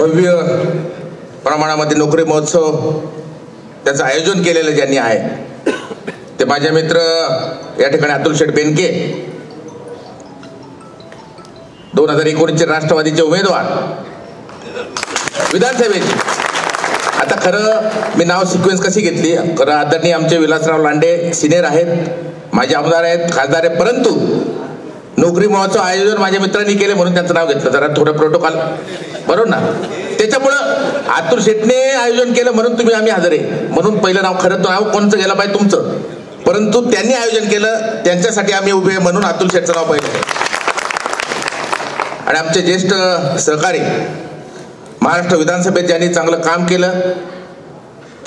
भव्य प्रमाणामध्ये नोकरी महोत्सव त्याचं आयोजन केलेलं ज्यांनी आहे ते माझे मित्र या ठिकाणी अतुल शेठ बेनके दोन हजार एकोणीसचे राष्ट्रवादीचे उमेदवार विधानसभेचे. आता खरं मी नाव सिक्वेन्स कशी घेतली? खरं आदरणीय आमचे विलासराव लांडे सिनियर आहेत माझे आमदार आहेत खासदार आहेत परंतु नोकरी महोत्सव आयोजन माझ्या मित्रांनी केले म्हणून त्यांचं नाव घेतलं. जरा थोडं प्रोटोकॉल बरोबर ना? त्याच्यामुळं आतुर शेटने आयोजन केलं म्हणून तुम्ही आम्ही हजर आहे. म्हणून पहिलं नाव खरं नाव कोणचं गेलं पाहिजे तुमचं. परंतु त्यांनी आयोजन केलं त्यांच्यासाठी आम्ही उभे आहे म्हणून अतुल शेटचं नाव पहिलं आणि आमचे ज्येष्ठ सहकारी महाराष्ट्र विधानसभेत ज्यांनी चांगलं काम केलं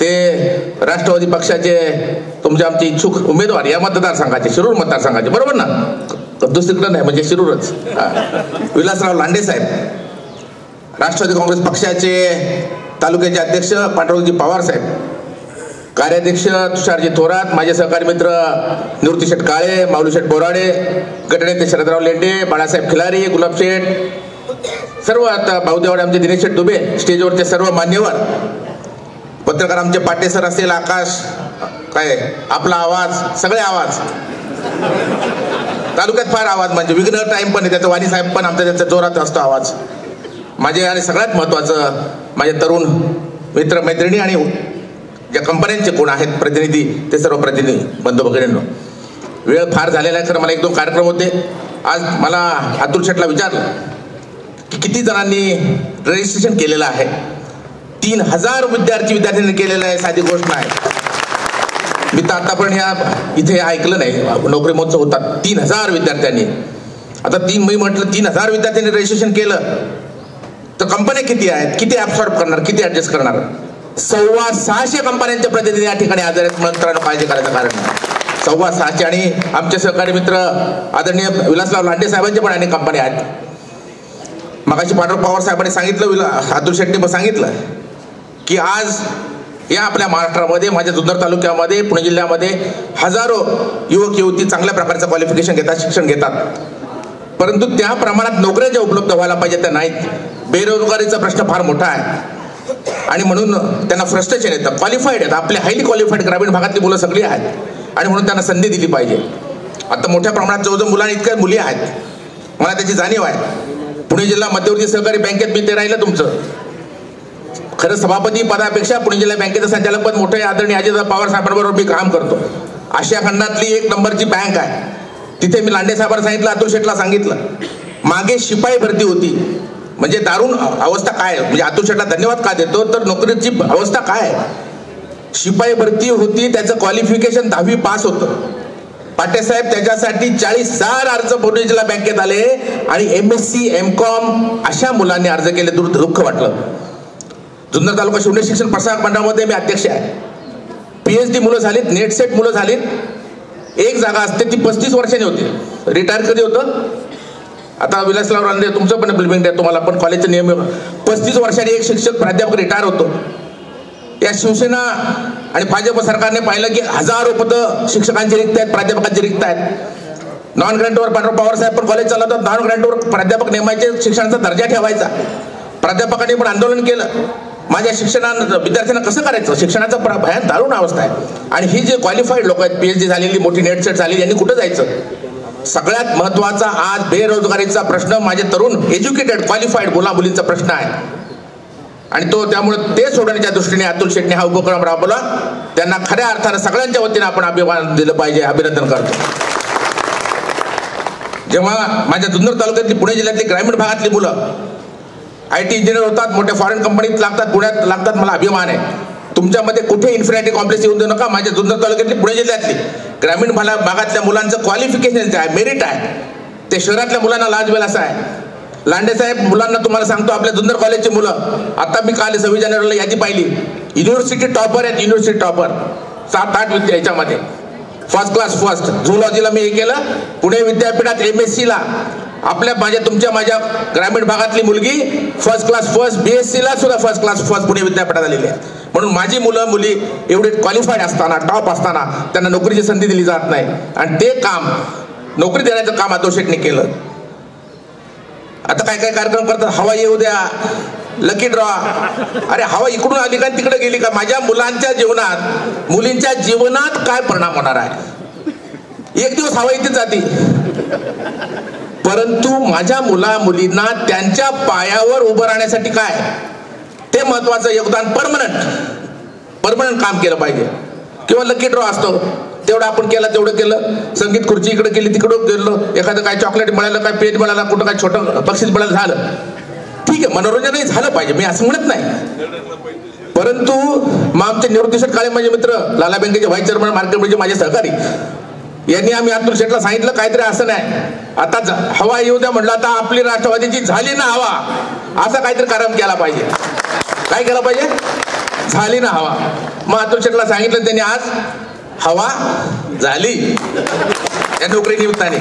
ते राष्ट्रवादी पक्षाचे तुमचे आमचे इच्छुक उमेदवार या मतदारसंघाचे शिरूर मतदारसंघाचे. बरोबर ना? दुसरीकडं नाही म्हणजे शिरूरच. विलासराव लांडे साहेब. राष्ट्रवादी काँग्रेस पक्षाचे तालुक्याचे अध्यक्ष पांडुरंगजी पवार साहेब. कार्याध्यक्ष तुषारजी थोरात माझे सहकारी मित्र निवृत्ती शेठ काळे माऊली शेठ बोराडे गटनेते शरदराव लेंडे बाळासाहेब खिलारी गुलाब शेठ. सर्व आता भाऊदेवाडे आमचे दिनेश शेठ दुबे स्टेजवरचे सर्व मान्यवर. पत्रकार आमचे पाटे सर असेल आकाश काय आपला आवाज सगळे आवाज. तालुक्यात फार आवाज म्हणजे विघ्न टाईम पण आहे त्याचा वाणी साहेब पण आमचा त्यांचा जोरात असतो आवाज. माझे आणि सगळ्यात महत्वाचं माझे तरुण मित्र मैत्रिणी आणि ज्या कंपन्यांचे कोण आहेत प्रतिनिधी ते सर्व प्रतिनिधी बंधू भगिनींनो वेळ फार झालेला आहे तर मला एक दोन कार्यक्रम होते. आज मला अतुल शेटला विचारलं की किती जणांनी रजिस्ट्रेशन केलेलं आहे? तीन हजार विद्यार्थी विद्यार्थ्यांनी केलेलं आहे साधी गोष्ट नाही मी तर आता पण ह्या इथे ऐकलं नाही. नोकरी महोत्सव होता. तीन हजार विद्यार्थ्यांनी. आता तीन मी म्हटलं तीन हजार विद्यार्थ्यांनी रजिस्ट्रेशन केलं. तर कंपन्या किती आहेत? किती ॲब्सॉर्ब करणार? किती ऍडजस्ट करणार? सव्वा सहाशे कंपन्यांच्या प्रतिनिधी या ठिकाणी आजार आहेत. मित्रांनो काळजी करायचं कारण सव्वा सहाशे आणि आमचे सहकारी मित्र आदरणीय विलासराव लांडे साहेबांचे पण अनेक कंपन्या आहेत. मगाशी पांडुरंग पवार साहेबांनी सांगितलं विला अतुल शेट्टी पण सांगितलं की आज या आपल्या महाराष्ट्रामध्ये माझ्या जुन्नर तालुक्यामध्ये पुणे जिल्ह्यामध्ये हजारो युवक युवती चांगल्या प्रकारचं क्वालिफिकेशन घेतात शिक्षण घेतात. परंतु त्या प्रमाणात नोकऱ्या ज्या उपलब्ध व्हायला पाहिजे त्या नाहीत. बेरोजगारीचा प्रश्न फार मोठा आहे. आणि म्हणून त्यांना फ्रस्ट्रेशन येतं. क्वालिफाईड आहेत. आपले हायली क्वालिफाईड ग्रामीण भागातली मुलं सगळी आहेत. आणि म्हणून त्यांना संधी दिली पाहिजे. आता मोठ्या प्रमाणात जवळजवळ मुलांनी इतक्या मुली आहेत. मला त्याची जाणीव आहे. पुणे जिल्हा मध्यवर्ती सहकारी बँकेत मी ते राहिलं तुमचं. खरं सभापती पदापेक्षा पुणे जिल्हा बँकेचं संचालक पद मोठे आदरणीय अजित पवार साहेबांबरोबर मी काम करतो. आशिया खंडातली एक नंबरची बँक आहे. तिथे मी लांडे साहेबांना सांगितलं अतुल शेटला सांगितलं. मागे शिपाई भरती होती. म्हणजे दारुण अवस्था काय आहे? म्हणजे अतुल शेटला धन्यवाद का देतो? तर नोकरीची अवस्था काय शिपाई भरती होती त्याचं क्वालिफिकेशन दहावी पास होतं. पाटेसाहेब त्याच्यासाठी चाळीस हजार अर्ज पुणे जिल्हा बँकेत आले आणि M S C M com अशा मुलांनी अर्ज केले. दूर दुःख वाटलं. जुन्नर तालुका शून्य शिक्षण प्रसारक मंडळामध्ये मी अध्यक्ष आहे. पी एच डी मुलं झालीत नेट सेट मुलं झालीत. एक जागा असते ती पस्तीस वर्षांनी होती. रिटायर कधी होतं? आता विलासराव रांदे तुमचं पण बिल्डिंग आहे तुम्हाला पण कॉलेजचे नियम पस्तीस वर्षांनी एक शिक्षक प्राध्यापक रिटायर होतो. या शिवसेना आणि भाजप सरकारने पाहिलं की हजारो पदं शिक्षकांची रिक्त आहेत प्राध्यापकांची रिक्त आहेत. नॉन ग्रँटवर पांढरा पवार साहेब पण कॉलेज चालवतात. नॉन ग्रँटवर प्राध्यापक नेमायचे शिक्षणाचा दर्जा ठेवायचा. प्राध्यापकांनी पण आंदोलन केलं. माझ्या शिक्षणानं विद्यार्थ्यांना कसं करायचं? शिक्षणाचा प्र- भयान दारुण अवस्था आहे. आणि ही जे क्वालिफाईड लोक आहेत पीएचडी झालेली मोठी नेटसेट झाली झालेली यांनी कुठं जायचं? सगळ्यात महत्त्वाचा आज बेरोजगारीचा प्रश्न माझे तरुण एज्युकेटेड क्वालिफाईड मुला मुलींचा प्रश्न आहे. आणि तो त्यामुळे ते सोडवण्याच्या दृष्टीने अतुल शेट्टी हा उपक्रम राबवला. त्यांना खऱ्या अर्थानं सगळ्यांच्या वतीने आपण अभिमान दिलं पाहिजे अभिनंदन करतो. जेव्हा माझ्या जुन्नर तालुक्यातली पुणे जिल्ह्यातली ग्रामीण भागातली मुलं आय टी इंजिनियर होतात मोठ्या फॉरेन कंपनीत लागतात पुण्यात लागतात मला अभिमान आहे. तुमच्यामध्ये कुठे इन्फिनिटी कॉम्प्लेक्स येऊन देऊ नका माझ्या जुन्नर तालुक्यातली पुणे जिल्ह्यातली. ग्रामीण भाला भागातल्या मुलांचं क्वालिफिकेशन जे आहे मेरिट आहे. ते शहरातल्या मुलांना लाजवेल असं आहे. लांडे साहेब मुलांना तुम्हाला सांगतो आपल्या जुन्नर कॉलेजची मुलं. आता मी काल सव्वीस जानेवारीला यादी पाहिली. युनिव्हर्सिटी टॉपर आहेत युनिव्हर्सिटी टॉपर सात आठ विद्या याच्यामध्ये. फर्स्ट क्लास फर्स्ट झुलॉजीला मी हे केलं. पुणे विद्यापीठात एम एस सीला आपल्या माझ्या तुमच्या माझ्या ग्रामीण भागातली मुलगी first class first B S ला सुद्धा फर्स्ट क्लास फर्स्ट पुणे विद्यापीठात आलेली आहे. म्हणून माझी मुलं मुली एवढे क्वालिफाईड असताना टॉप असताना त्यांना नोकरीची संधी दिली जात नाही. आणि ते काम नोकरी देण्याचं काम अतोल शेटने केलं. आता काय काय कार्यक्रम करतात? हवा येऊ द्या लकी ड्रॉ अरे हवा इकडून आली का तिकडे गेली का? माझ्या मुलांच्या जीवनात मुलींच्या जीवनात काय परिणाम होणार आहे? एक दिवस हवा इथे जाते. परंतु माझ्या मुला मुलींना त्यांच्या पायावर उभं राहण्यासाठी काय? ते महत्वाचं योगदान परमनंट परमनंट काम केलं पाहिजे. किंवा लकी ड्रॉ असतो. तेवढं आपण केलं तेवढं केलं. संगीत खुर्ची इकडे केली तिकडं गेलो. एखादं काय चॉकलेट मिळालं काय पेज मिळाला कुठं काय छोटं बक्षीस मिळालं झालं. ठीक आहे मनोरंजनही झालं पाहिजे. मी असं म्हणत नाही. परंतु मग आमचे निवृत्तीशेठ काळे माझे मित्र लाला बँकेचे व्हाईस चेअरमन म्हणजे माझे सहकारी यांनी आम्ही अतुल शेठला सांगितलं काहीतरी असं नाही. आता ज- हवा येऊ द्या म्हटलं आता आपली राष्ट्रवादीची झाली ना हवा. असा काहीतरी कार्यक्रम केला पाहिजे. काय केला पाहिजे? झाली ना हवा. मग अतुल शेठला सांगितलं त्यांनी आज हवा झाली. या नोकरी निमित्ताने.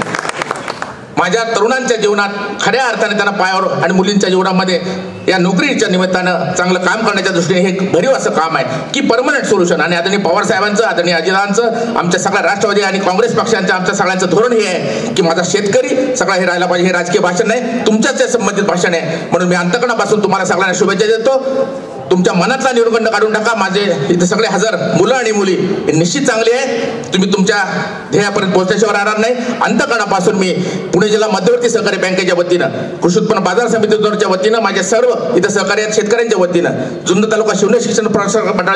माझ्या तरुणांच्या जीवनात खऱ्या अर्थाने त्यांना पायावर आणि मुलींच्या जीवनामध्ये या नोकरीच्या निमित्तानं चांगलं काम करण्याच्या दृष्टीने हे एक भरीव असं काम आहे की परमनंट सोल्युशन आणि आदरणीय पवार साहेबांचं आदरणीय अजितांचं आमच्या सगळ्या राष्ट्रवादी आणि काँग्रेस पक्षांचं आमच्या सगळ्यांचं धोरण हे आहे की माझा शेतकरी सगळा हे राहायला पाहिजे हे राजकीय भाषण नाही तुमच्याच संबंधित भाषण आहे. म्हणून मी अंतकणापासून तुम्हाला सगळ्यांना शुभेच्छा देतो. तुमच्या मनातला निर्गंड काढून टाका. माझे इथे सगळे हजार मुलं आणि मुली. हे निश्चित चांगली आहे. तुम्ही तुमच्या ध्येयापर्यंत पोहोचल्याशिवाय राहणार नाही. अंतकणापासून मी पुणे जिल्हा मध्यवर्ती सहकारी बँकेच्या वतीनं कृषी उत्पन्न बाजार समितीच्या वतीनं माझ्या सर्व इथं सहकार्यात शेतकऱ्यांच्या वतीनं जुन्नर तालुका शिवने शिक्षण प्रसारक मंडळ